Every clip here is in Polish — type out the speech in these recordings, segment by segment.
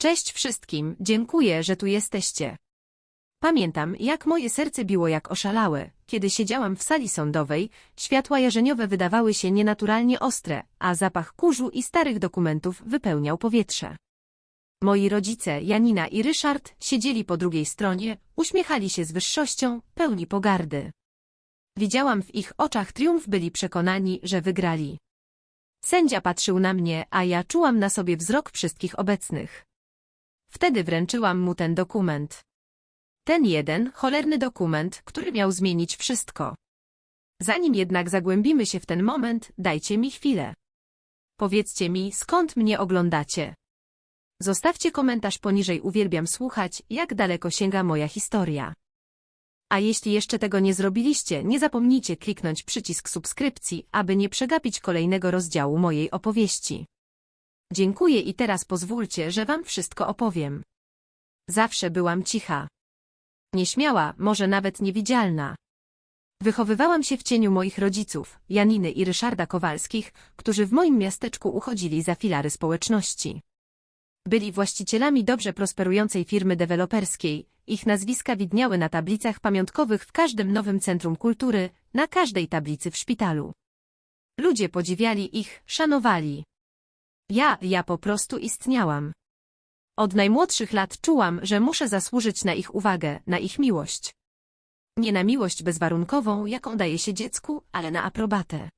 Cześć wszystkim, dziękuję, że tu jesteście. Pamiętam, jak moje serce biło jak oszalałe, kiedy siedziałam w sali sądowej, światła jarzeniowe wydawały się nienaturalnie ostre, a zapach kurzu i starych dokumentów wypełniał powietrze. Moi rodzice, Janina i Ryszard, siedzieli po drugiej stronie, uśmiechali się z wyższością, pełni pogardy. Widziałam w ich oczach triumf, byli przekonani, że wygrali. Sędzia patrzył na mnie, a ja czułam na sobie wzrok wszystkich obecnych. Wtedy wręczyłam mu ten dokument. Ten jeden, cholerny dokument, który miał zmienić wszystko. Zanim jednak zagłębimy się w ten moment, dajcie mi chwilę. Powiedzcie mi, skąd mnie oglądacie. Zostawcie komentarz poniżej, uwielbiam słuchać, jak daleko sięga moja historia. A jeśli jeszcze tego nie zrobiliście, nie zapomnijcie kliknąć przycisk subskrypcji, aby nie przegapić kolejnego rozdziału mojej opowieści. Dziękuję i teraz pozwólcie, że wam wszystko opowiem. Zawsze byłam cicha. Nieśmiała, może nawet niewidzialna. Wychowywałam się w cieniu moich rodziców, Janiny i Ryszarda Kowalskich, którzy w moim miasteczku uchodzili za filary społeczności. Byli właścicielami dobrze prosperującej firmy deweloperskiej, ich nazwiska widniały na tablicach pamiątkowych w każdym nowym centrum kultury, na każdej tablicy w szpitalu. Ludzie podziwiali ich, szanowali. Ja, ja po prostu istniałam. Od najmłodszych lat czułam, że muszę zasłużyć na ich uwagę, na ich miłość. Nie na miłość bezwarunkową, jaką daje się dziecku, ale na aprobatę.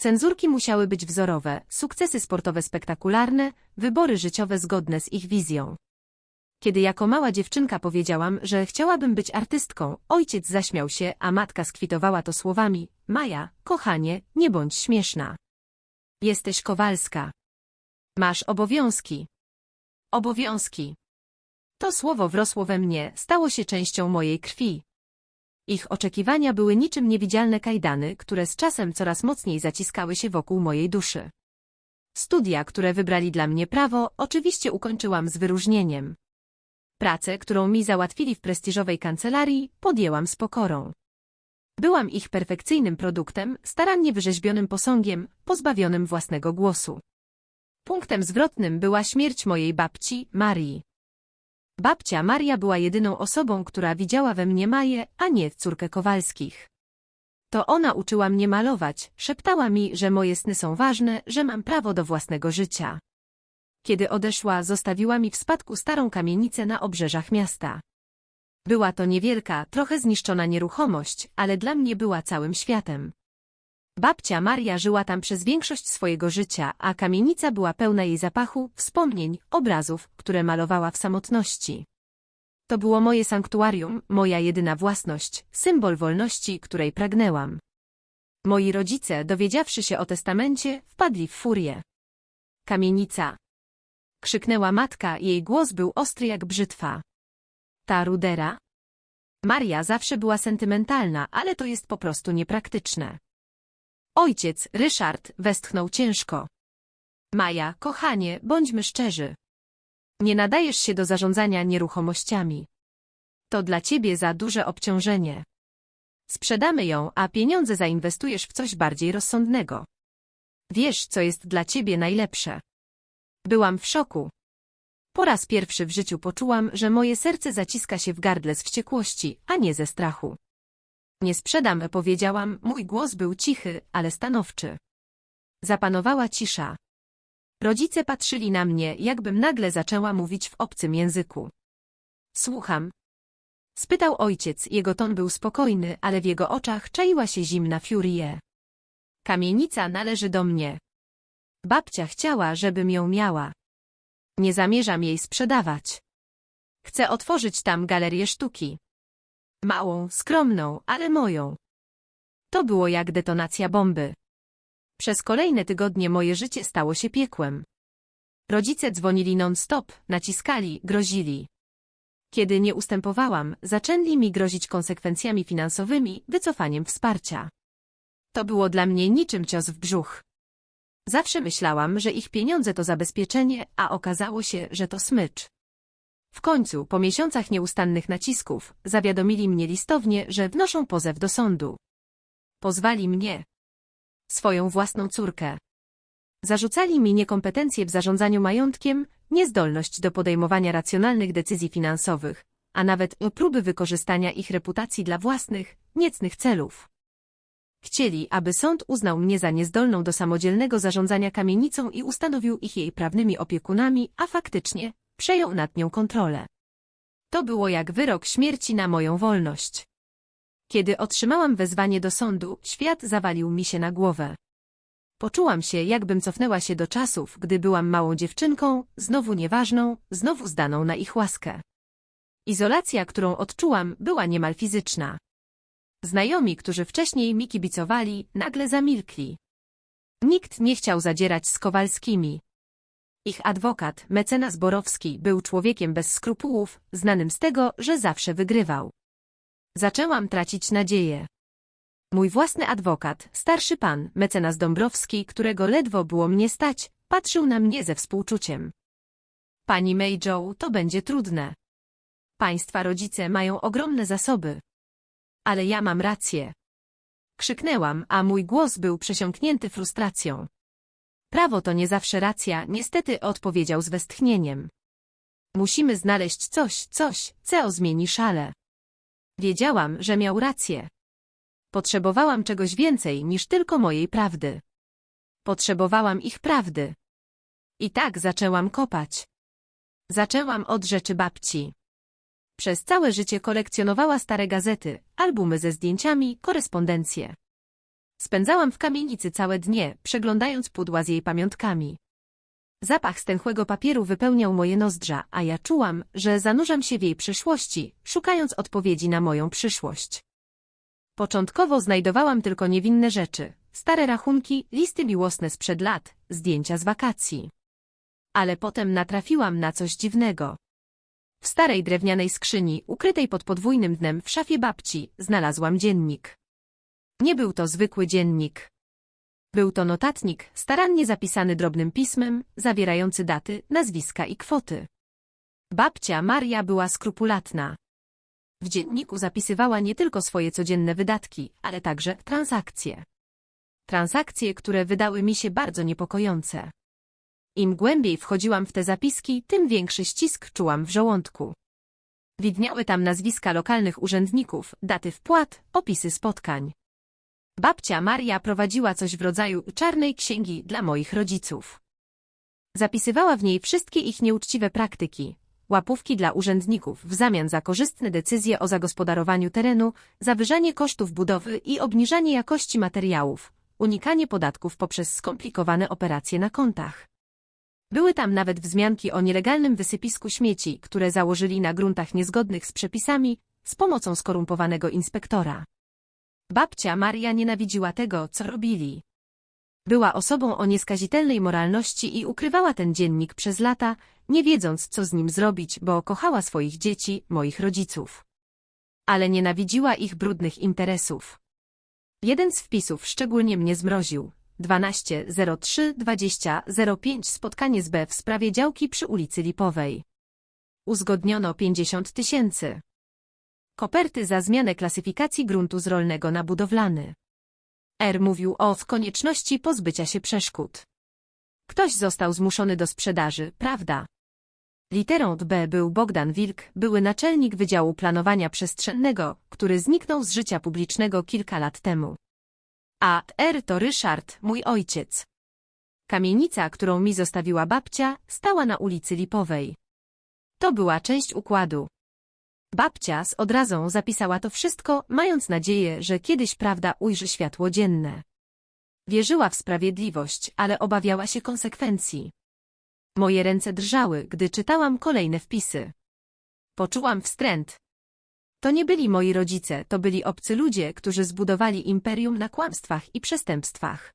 Cenzurki musiały być wzorowe, sukcesy sportowe spektakularne, wybory życiowe zgodne z ich wizją. Kiedy jako mała dziewczynka powiedziałam, że chciałabym być artystką, ojciec zaśmiał się, a matka skwitowała to słowami Maja, kochanie, nie bądź śmieszna. Jesteś Kowalska. Masz obowiązki. Obowiązki. To słowo wrosło we mnie, stało się częścią mojej krwi. Ich oczekiwania były niczym niewidzialne kajdany, które z czasem coraz mocniej zaciskały się wokół mojej duszy. Studia, które wybrali dla mnie prawo, oczywiście ukończyłam z wyróżnieniem. Pracę, którą mi załatwili w prestiżowej kancelarii, podjęłam z pokorą. Byłam ich perfekcyjnym produktem, starannie wyrzeźbionym posągiem, pozbawionym własnego głosu. Punktem zwrotnym była śmierć mojej babci, Marii. Babcia Maria była jedyną osobą, która widziała we mnie Maję, a nie córkę Kowalskich. To ona uczyła mnie malować, szeptała mi, że moje sny są ważne, że mam prawo do własnego życia. Kiedy odeszła, zostawiła mi w spadku starą kamienicę na obrzeżach miasta. Była to niewielka, trochę zniszczona nieruchomość, ale dla mnie była całym światem. Babcia Maria żyła tam przez większość swojego życia, a kamienica była pełna jej zapachu, wspomnień, obrazów, które malowała w samotności. To było moje sanktuarium, moja jedyna własność, symbol wolności, której pragnęłam. Moi rodzice, dowiedziawszy się o testamencie, wpadli w furię. Kamienica. Krzyknęła matka, jej głos był ostry jak brzytwa. Ta rudera? Maria zawsze była sentymentalna, ale to jest po prostu niepraktyczne. Ojciec, Ryszard, westchnął ciężko. Maja, kochanie, bądźmy szczerzy. Nie nadajesz się do zarządzania nieruchomościami. To dla ciebie za duże obciążenie. Sprzedamy ją, a pieniądze zainwestujesz w coś bardziej rozsądnego. Wiesz, co jest dla ciebie najlepsze. Byłam w szoku. Po raz pierwszy w życiu poczułam, że moje serce zaciska się w gardle z wściekłości, a nie ze strachu. Nie sprzedam, powiedziałam, mój głos był cichy, ale stanowczy. Zapanowała cisza. Rodzice patrzyli na mnie, jakbym nagle zaczęła mówić w obcym języku. Słucham. Spytał ojciec, jego ton był spokojny, ale w jego oczach czaiła się zimna furie. Kamienica należy do mnie. Babcia chciała, żebym ją miała. Nie zamierzam jej sprzedawać. Chcę otworzyć tam galerię sztuki. Małą, skromną, ale moją. To było jak detonacja bomby. Przez kolejne tygodnie moje życie stało się piekłem. Rodzice dzwonili non-stop, naciskali, grozili. Kiedy nie ustępowałam, zaczęli mi grozić konsekwencjami finansowymi, wycofaniem wsparcia. To było dla mnie niczym cios w brzuch. Zawsze myślałam, że ich pieniądze to zabezpieczenie, a okazało się, że to smycz. W końcu, po miesiącach nieustannych nacisków, zawiadomili mnie listownie, że wnoszą pozew do sądu. Pozwali mnie. Swoją własną córkę. Zarzucali mi niekompetencje w zarządzaniu majątkiem, niezdolność do podejmowania racjonalnych decyzji finansowych, a nawet próby wykorzystania ich reputacji dla własnych, niecnych celów. Chcieli, aby sąd uznał mnie za niezdolną do samodzielnego zarządzania kamienicą i ustanowił ich jej prawnymi opiekunami, a faktycznie przejął nad nią kontrolę. To było jak wyrok śmierci na moją wolność. Kiedy otrzymałam wezwanie do sądu, świat zawalił mi się na głowę. Poczułam się, jakbym cofnęła się do czasów, gdy byłam małą dziewczynką, znowu nieważną, znowu zdaną na ich łaskę. Izolacja, którą odczułam, była niemal fizyczna. Znajomi, którzy wcześniej mi kibicowali, nagle zamilkli. Nikt nie chciał zadzierać z Kowalskimi. Ich adwokat, mecenas Borowski, był człowiekiem bez skrupułów, znanym z tego, że zawsze wygrywał. Zaczęłam tracić nadzieję. Mój własny adwokat, starszy pan, mecenas Dąbrowski, którego ledwo było mnie stać, patrzył na mnie ze współczuciem. Pani May Joe, to będzie trudne. Państwa rodzice mają ogromne zasoby. Ale ja mam rację. Krzyknęłam, a mój głos był przesiąknięty frustracją. Prawo to nie zawsze racja, niestety odpowiedział z westchnieniem. Musimy znaleźć coś, coś, co zmieni szale. Wiedziałam, że miał rację. Potrzebowałam czegoś więcej niż tylko mojej prawdy. Potrzebowałam ich prawdy. I tak zaczęłam kopać. Zaczęłam od rzeczy babci. Przez całe życie kolekcjonowała stare gazety, albumy ze zdjęciami, korespondencje. Spędzałam w kamienicy całe dnie, przeglądając pudła z jej pamiątkami. Zapach stęchłego papieru wypełniał moje nozdrza, a ja czułam, że zanurzam się w jej przyszłości, szukając odpowiedzi na moją przyszłość. Początkowo znajdowałam tylko niewinne rzeczy, stare rachunki, listy miłosne sprzed lat, zdjęcia z wakacji. Ale potem natrafiłam na coś dziwnego. W starej drewnianej skrzyni, ukrytej pod podwójnym dnem w szafie babci, znalazłam dziennik. Nie był to zwykły dziennik. Był to notatnik, starannie zapisany drobnym pismem, zawierający daty, nazwiska i kwoty. Babcia Maria była skrupulatna. W dzienniku zapisywała nie tylko swoje codzienne wydatki, ale także transakcje. Transakcje, które wydały mi się bardzo niepokojące. Im głębiej wchodziłam w te zapiski, tym większy ścisk czułam w żołądku. Widniały tam nazwiska lokalnych urzędników, daty wpłat, opisy spotkań. Babcia Maria prowadziła coś w rodzaju czarnej księgi dla moich rodziców. Zapisywała w niej wszystkie ich nieuczciwe praktyki, łapówki dla urzędników w zamian za korzystne decyzje o zagospodarowaniu terenu, zawyżanie kosztów budowy i obniżanie jakości materiałów, unikanie podatków poprzez skomplikowane operacje na kontach. Były tam nawet wzmianki o nielegalnym wysypisku śmieci, które założyli na gruntach niezgodnych z przepisami, z pomocą skorumpowanego inspektora. Babcia Maria nienawidziła tego, co robili. Była osobą o nieskazitelnej moralności i ukrywała ten dziennik przez lata, nie wiedząc, co z nim zrobić, bo kochała swoich dzieci, moich rodziców. Ale nienawidziła ich brudnych interesów. Jeden z wpisów szczególnie mnie zmroził. 12 03 20 05 spotkanie z B w sprawie działki przy ulicy Lipowej. Uzgodniono 50 tysięcy. Koperty za zmianę klasyfikacji gruntu z rolnego na budowlany. R mówił o konieczności pozbycia się przeszkód. Ktoś został zmuszony do sprzedaży, prawda? Literą B był Bogdan Wilk, były naczelnik Wydziału Planowania Przestrzennego, który zniknął z życia publicznego kilka lat temu. A R to Ryszard, mój ojciec. Kamienica, którą mi zostawiła babcia, stała na ulicy Lipowej. To była część układu. Babcia z odrazą zapisała to wszystko, mając nadzieję, że kiedyś prawda ujrzy światło dzienne. Wierzyła w sprawiedliwość, ale obawiała się konsekwencji. Moje ręce drżały, gdy czytałam kolejne wpisy. Poczułam wstręt. To nie byli moi rodzice, to byli obcy ludzie, którzy zbudowali imperium na kłamstwach i przestępstwach.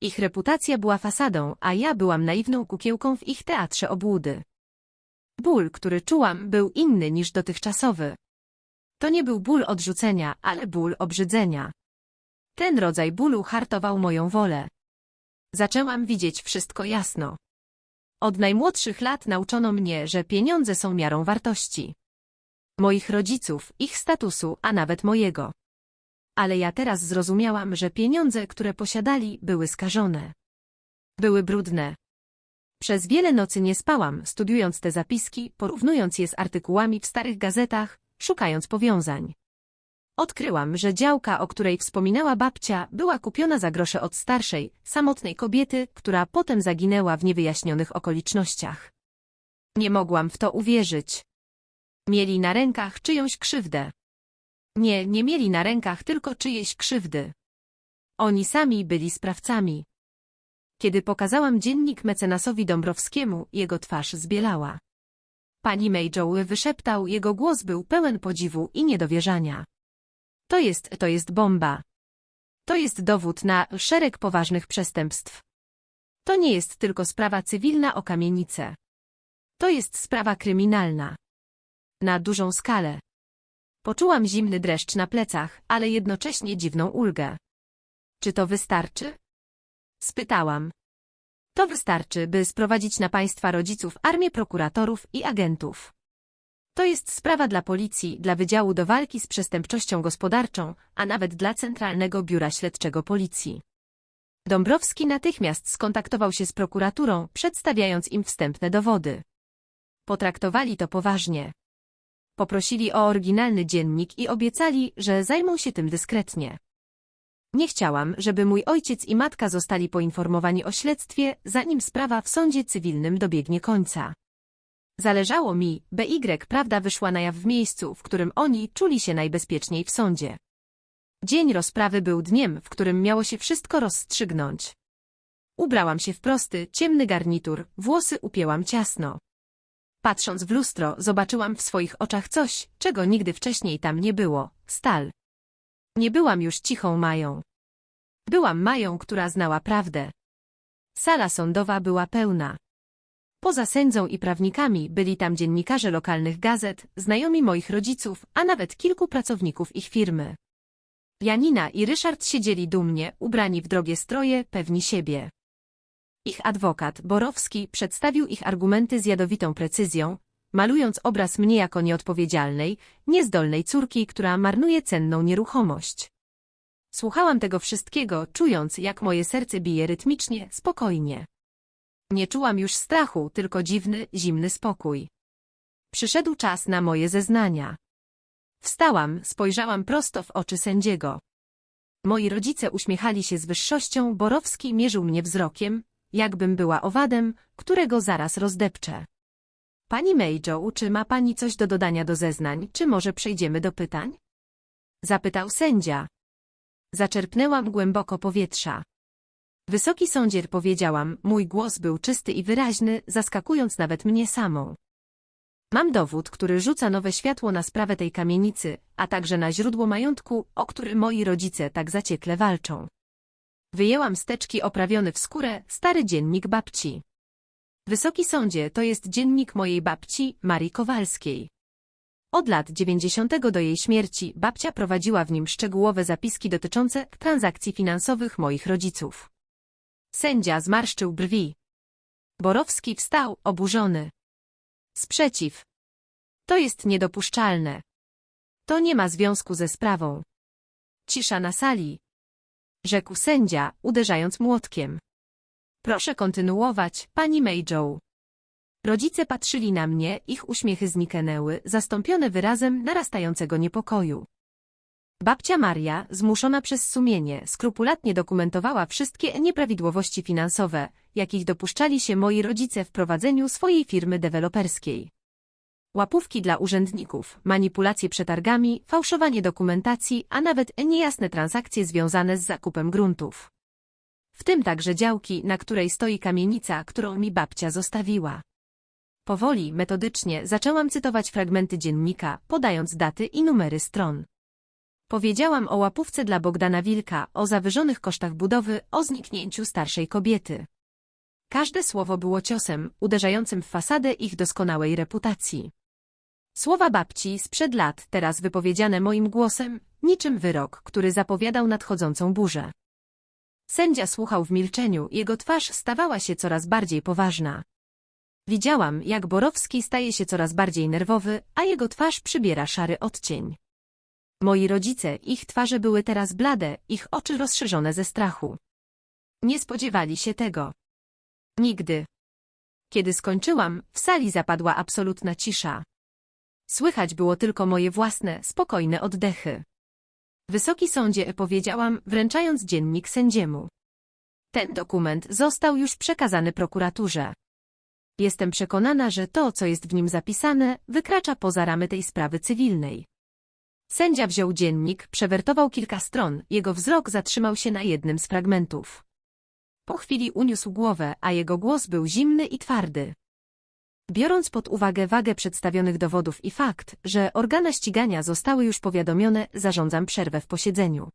Ich reputacja była fasadą, a ja byłam naiwną kukiełką w ich teatrze obłudy. Ból, który czułam, był inny niż dotychczasowy. To nie był ból odrzucenia, ale ból obrzydzenia. Ten rodzaj bólu hartował moją wolę. Zaczęłam widzieć wszystko jasno. Od najmłodszych lat nauczono mnie, że pieniądze są miarą wartości. Moich rodziców, ich statusu, a nawet mojego. Ale ja teraz zrozumiałam, że pieniądze, które posiadali, były skażone. Były brudne. Przez wiele nocy nie spałam, studiując te zapiski, porównując je z artykułami w starych gazetach, szukając powiązań. Odkryłam, że działka, o której wspominała babcia, była kupiona za grosze od starszej, samotnej kobiety, która potem zaginęła w niewyjaśnionych okolicznościach. Nie mogłam w to uwierzyć. Mieli na rękach czyjąś krzywdę. Nie, nie mieli na rękach tylko czyjejś krzywdy. Oni sami byli sprawcami. Kiedy pokazałam dziennik mecenasowi Dąbrowskiemu, jego twarz zbielała. Pani Mayjoe wyszeptał, jego głos był pełen podziwu i niedowierzania. To jest, to jest bomba. To jest dowód na szereg poważnych przestępstw. To nie jest tylko sprawa cywilna o kamienicę. To jest sprawa kryminalna. Na dużą skalę. Poczułam zimny dreszcz na plecach, ale jednocześnie dziwną ulgę. Czy to wystarczy? Spytałam. To wystarczy, by sprowadzić na państwa rodziców armię prokuratorów i agentów. To jest sprawa dla policji, dla Wydziału do Walki z Przestępczością Gospodarczą, a nawet dla Centralnego Biura Śledczego Policji. Dąbrowski natychmiast skontaktował się z prokuraturą, przedstawiając im wstępne dowody. Potraktowali to poważnie. Poprosili o oryginalny dziennik i obiecali, że zajmą się tym dyskretnie. Nie chciałam, żeby mój ojciec i matka zostali poinformowani o śledztwie, zanim sprawa w sądzie cywilnym dobiegnie końca. Zależało mi, by Y prawda wyszła na jaw w miejscu, w którym oni czuli się najbezpieczniej w sądzie. Dzień rozprawy był dniem, w którym miało się wszystko rozstrzygnąć. Ubrałam się w prosty, ciemny garnitur, włosy upięłam ciasno. Patrząc w lustro, zobaczyłam w swoich oczach coś, czego nigdy wcześniej tam nie było – stal. Nie byłam już cichą Mają. Byłam Mają, która znała prawdę. Sala sądowa była pełna. Poza sędzą i prawnikami byli tam dziennikarze lokalnych gazet, znajomi moich rodziców, a nawet kilku pracowników ich firmy. Janina i Ryszard siedzieli dumnie, ubrani w drogie stroje, pewni siebie. Ich adwokat, Borowski, przedstawił ich argumenty z jadowitą precyzją, malując obraz mnie jako nieodpowiedzialnej, niezdolnej córki, która marnuje cenną nieruchomość. Słuchałam tego wszystkiego, czując, jak moje serce bije rytmicznie, spokojnie. Nie czułam już strachu, tylko dziwny, zimny spokój. Przyszedł czas na moje zeznania. Wstałam, spojrzałam prosto w oczy sędziego. Moi rodzice uśmiechali się z wyższością, Borowski mierzył mnie wzrokiem, jakbym była owadem, którego zaraz rozdepczę. Pani Mayjoe, czy ma pani coś do dodania do zeznań, czy może przejdziemy do pytań? Zapytał sędzia. Zaczerpnęłam głęboko powietrza. Wysoki sądzier powiedziałam, mój głos był czysty i wyraźny, zaskakując nawet mnie samą. Mam dowód, który rzuca nowe światło na sprawę tej kamienicy, a także na źródło majątku, o który moi rodzice tak zaciekle walczą. Wyjęłam steczki oprawiony w skórę, stary dziennik babci. Wysoki sądzie to jest dziennik mojej babci, Marii Kowalskiej. Od lat 90 do jej śmierci babcia prowadziła w nim szczegółowe zapiski dotyczące transakcji finansowych moich rodziców. Sędzia zmarszczył brwi. Borowski wstał, oburzony. Sprzeciw. To jest niedopuszczalne. To nie ma związku ze sprawą. Cisza na sali. Rzekł sędzia, uderzając młotkiem. Proszę kontynuować, pani Mayjoe. Rodzice patrzyli na mnie, ich uśmiechy zniknęły, zastąpione wyrazem narastającego niepokoju. Babcia Maria, zmuszona przez sumienie, skrupulatnie dokumentowała wszystkie nieprawidłowości finansowe, jakich dopuszczali się moi rodzice w prowadzeniu swojej firmy deweloperskiej. Łapówki dla urzędników, manipulacje przetargami, fałszowanie dokumentacji, a nawet niejasne transakcje związane z zakupem gruntów. W tym także działki, na której stoi kamienica, którą mi babcia zostawiła. Powoli, metodycznie zaczęłam cytować fragmenty dziennika, podając daty i numery stron. Powiedziałam o łapówce dla Bogdana Wilka, o zawyżonych kosztach budowy, o zniknięciu starszej kobiety. Każde słowo było ciosem, uderzającym w fasadę ich doskonałej reputacji. Słowa babci sprzed lat, teraz wypowiedziane moim głosem, niczym wyrok, który zapowiadał nadchodzącą burzę. Sędzia słuchał w milczeniu, jego twarz stawała się coraz bardziej poważna. Widziałam, jak Borowski staje się coraz bardziej nerwowy, a jego twarz przybiera szary odcień. Moi rodzice, ich twarze były teraz blade, ich oczy rozszerzone ze strachu. Nie spodziewali się tego. Nigdy. Kiedy skończyłam, w sali zapadła absolutna cisza. Słychać było tylko moje własne, spokojne oddechy. Wysoki sądzie, powiedziałam, wręczając dziennik sędziemu. Ten dokument został już przekazany prokuraturze. Jestem przekonana, że to, co jest w nim zapisane, wykracza poza ramy tej sprawy cywilnej. Sędzia wziął dziennik, przewertował kilka stron, jego wzrok zatrzymał się na jednym z fragmentów. Po chwili uniósł głowę, a jego głos był zimny i twardy. Biorąc pod uwagę wagę przedstawionych dowodów i fakt, że organa ścigania zostały już powiadomione, zarządzam przerwę w posiedzeniu.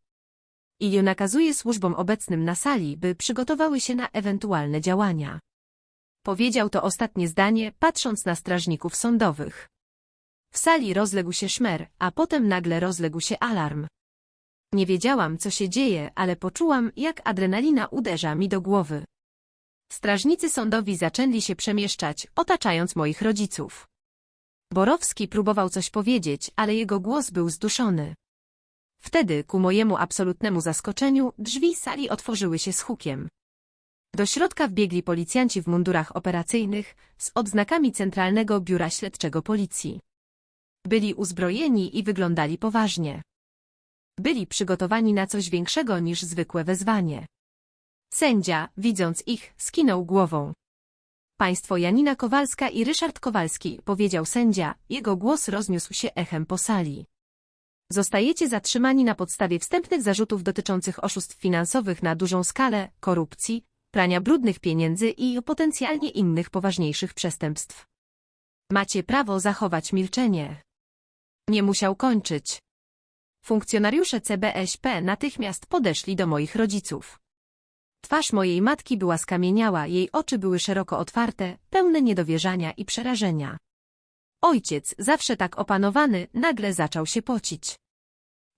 I nakazuję służbom obecnym na sali, by przygotowały się na ewentualne działania. Powiedział to ostatnie zdanie, patrząc na strażników sądowych. W sali rozległ się szmer, a potem nagle rozległ się alarm. Nie wiedziałam, co się dzieje, ale poczułam, jak adrenalina uderza mi do głowy. Strażnicy sądowi zaczęli się przemieszczać, otaczając moich rodziców. Borowski próbował coś powiedzieć, ale jego głos był zduszony. Wtedy, ku mojemu absolutnemu zaskoczeniu, drzwi sali otworzyły się z hukiem. Do środka wbiegli policjanci w mundurach operacyjnych z odznakami Centralnego Biura Śledczego Policji. Byli uzbrojeni i wyglądali poważnie. Byli przygotowani na coś większego niż zwykłe wezwanie. Sędzia, widząc ich, skinął głową. Państwo Janina Kowalska i Ryszard Kowalski, powiedział sędzia, jego głos rozniósł się echem po sali. Zostajecie zatrzymani na podstawie wstępnych zarzutów dotyczących oszustw finansowych na dużą skalę, korupcji, prania brudnych pieniędzy i potencjalnie innych poważniejszych przestępstw. Macie prawo zachować milczenie. Nie musiał kończyć. Funkcjonariusze CBŚP natychmiast podeszli do moich rodziców. Twarz mojej matki była skamieniała, jej oczy były szeroko otwarte, pełne niedowierzania i przerażenia. Ojciec, zawsze tak opanowany, nagle zaczął się pocić.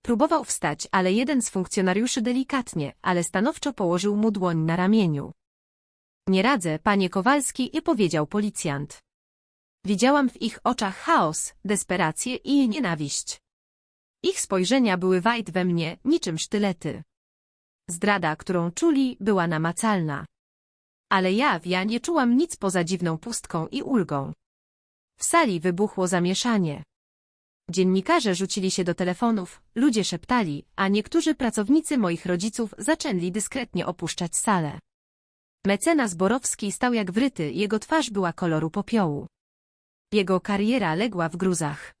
Próbował wstać, ale jeden z funkcjonariuszy delikatnie, ale stanowczo położył mu dłoń na ramieniu. Nie radzę, panie Kowalski, i powiedział policjant. Widziałam w ich oczach chaos, desperację i nienawiść. Ich spojrzenia były wajt we mnie, niczym sztylety. Zdrada, którą czuli, była namacalna. Ale ja, ja nie czułam nic poza dziwną pustką i ulgą. W sali wybuchło zamieszanie. Dziennikarze rzucili się do telefonów, ludzie szeptali, a niektórzy pracownicy moich rodziców zaczęli dyskretnie opuszczać salę. Mecenas Borowski stał jak wryty, jego twarz była koloru popiołu. Jego kariera legła w gruzach.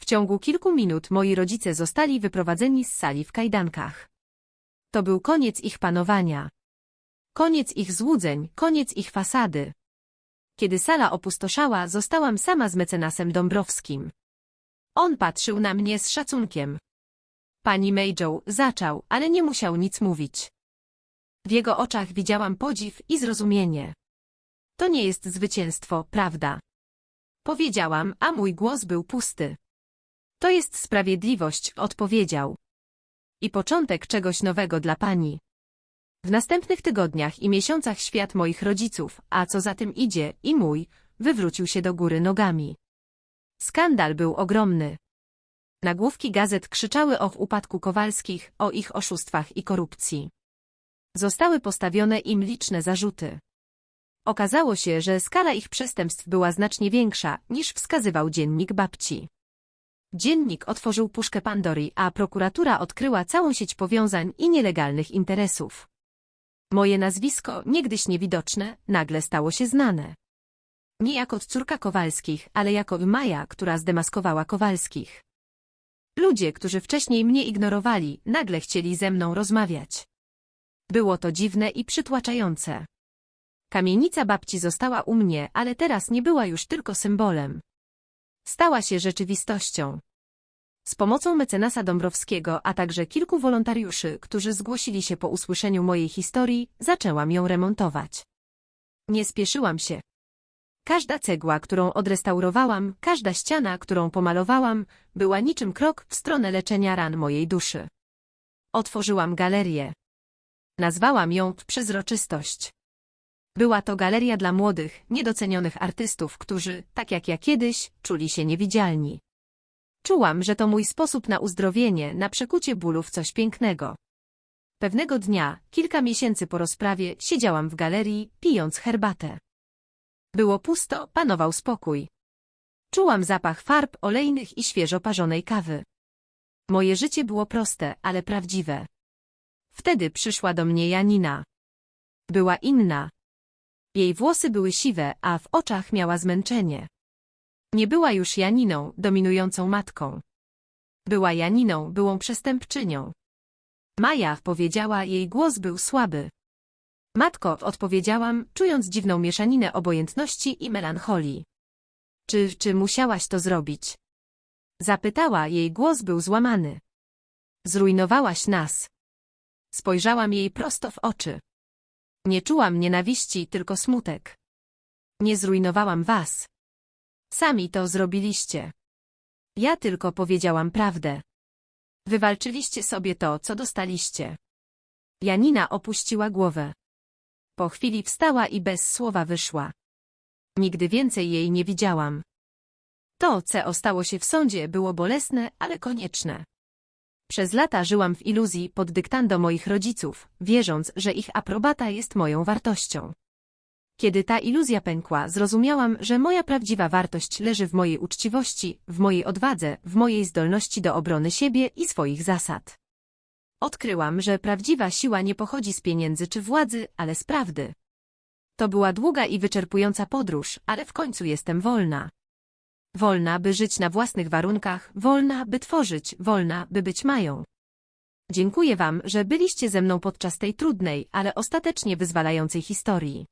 W ciągu kilku minut moi rodzice zostali wyprowadzeni z sali w kajdankach. To był koniec ich panowania. Koniec ich złudzeń, koniec ich fasady. Kiedy sala opustoszała, zostałam sama z mecenasem Dąbrowskim. On patrzył na mnie z szacunkiem. Pani Major zaczął, ale nie musiał nic mówić. W jego oczach widziałam podziw i zrozumienie. To nie jest zwycięstwo, prawda? Powiedziałam, a mój głos był pusty. To jest sprawiedliwość, odpowiedział. I początek czegoś nowego dla pani. W następnych tygodniach i miesiącach świat moich rodziców, a co za tym idzie, i mój, wywrócił się do góry nogami. Skandal był ogromny. Nagłówki gazet krzyczały o upadku Kowalskich, o ich oszustwach i korupcji. Zostały postawione im liczne zarzuty. Okazało się, że skala ich przestępstw była znacznie większa, niż wskazywał dziennik babci. Dziennik otworzył puszkę Pandory, a prokuratura odkryła całą sieć powiązań i nielegalnych interesów. Moje nazwisko, niegdyś niewidoczne, nagle stało się znane. Nie jako córka Kowalskich, ale jako Maja, która zdemaskowała Kowalskich. Ludzie, którzy wcześniej mnie ignorowali, nagle chcieli ze mną rozmawiać. Było to dziwne i przytłaczające. Kamienica babci została u mnie, ale teraz nie była już tylko symbolem. Stała się rzeczywistością. Z pomocą mecenasa Dąbrowskiego, a także kilku wolontariuszy, którzy zgłosili się po usłyszeniu mojej historii, zaczęłam ją remontować. Nie spieszyłam się. Każda cegła, którą odrestaurowałam, każda ściana, którą pomalowałam, była niczym krok w stronę leczenia ran mojej duszy. Otworzyłam galerię. Nazwałam ją Przezroczystość. Była to galeria dla młodych, niedocenionych artystów, którzy, tak jak ja kiedyś, czuli się niewidzialni. Czułam, że to mój sposób na uzdrowienie, na przekucie bólu w coś pięknego. Pewnego dnia, kilka miesięcy po rozprawie, siedziałam w galerii, pijąc herbatę. Było pusto, panował spokój. Czułam zapach farb olejnych i świeżo parzonej kawy. Moje życie było proste, ale prawdziwe. Wtedy przyszła do mnie Janina. Była inna. Jej włosy były siwe, a w oczach miała zmęczenie. Nie była już Janiną, dominującą matką. Była Janiną, byłą przestępczynią. Maja powiedziała, jej głos był słaby. Matko, odpowiedziałam, czując dziwną mieszaninę obojętności i melancholii. Czy, czy musiałaś to zrobić? Zapytała, jej głos był złamany. Zrujnowałaś nas. Spojrzałam jej prosto w oczy. Nie czułam nienawiści, tylko smutek. Nie zrujnowałam was. Sami to zrobiliście. Ja tylko powiedziałam prawdę. Wywalczyliście sobie to, co dostaliście. Janina opuściła głowę. Po chwili wstała i bez słowa wyszła. Nigdy więcej jej nie widziałam. To, co stało się w sądzie, było bolesne, ale konieczne. Przez lata żyłam w iluzji pod dyktando moich rodziców, wierząc, że ich aprobata jest moją wartością. Kiedy ta iluzja pękła, zrozumiałam, że moja prawdziwa wartość leży w mojej uczciwości, w mojej odwadze, w mojej zdolności do obrony siebie i swoich zasad. Odkryłam, że prawdziwa siła nie pochodzi z pieniędzy czy władzy, ale z prawdy. To była długa i wyczerpująca podróż, ale w końcu jestem wolna. Wolna, by żyć na własnych warunkach, wolna, by tworzyć, wolna, by być mają. Dziękuję Wam, że byliście ze mną podczas tej trudnej, ale ostatecznie wyzwalającej historii.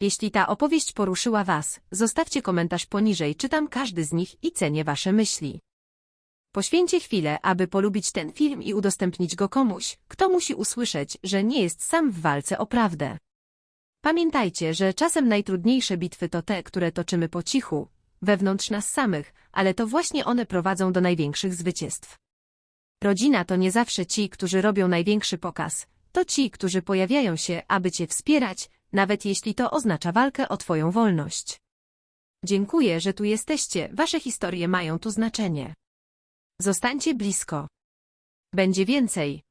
Jeśli ta opowieść poruszyła Was, zostawcie komentarz poniżej, czytam każdy z nich i cenię Wasze myśli. Poświęćcie chwilę, aby polubić ten film i udostępnić go komuś, kto musi usłyszeć, że nie jest sam w walce o prawdę. Pamiętajcie, że czasem najtrudniejsze bitwy to te, które toczymy po cichu, wewnątrz nas samych, ale to właśnie one prowadzą do największych zwycięstw. Rodzina to nie zawsze ci, którzy robią największy pokaz, to ci, którzy pojawiają się, aby cię wspierać, nawet jeśli to oznacza walkę o twoją wolność. Dziękuję, że tu jesteście, wasze historie mają tu znaczenie. Zostańcie blisko. Będzie więcej.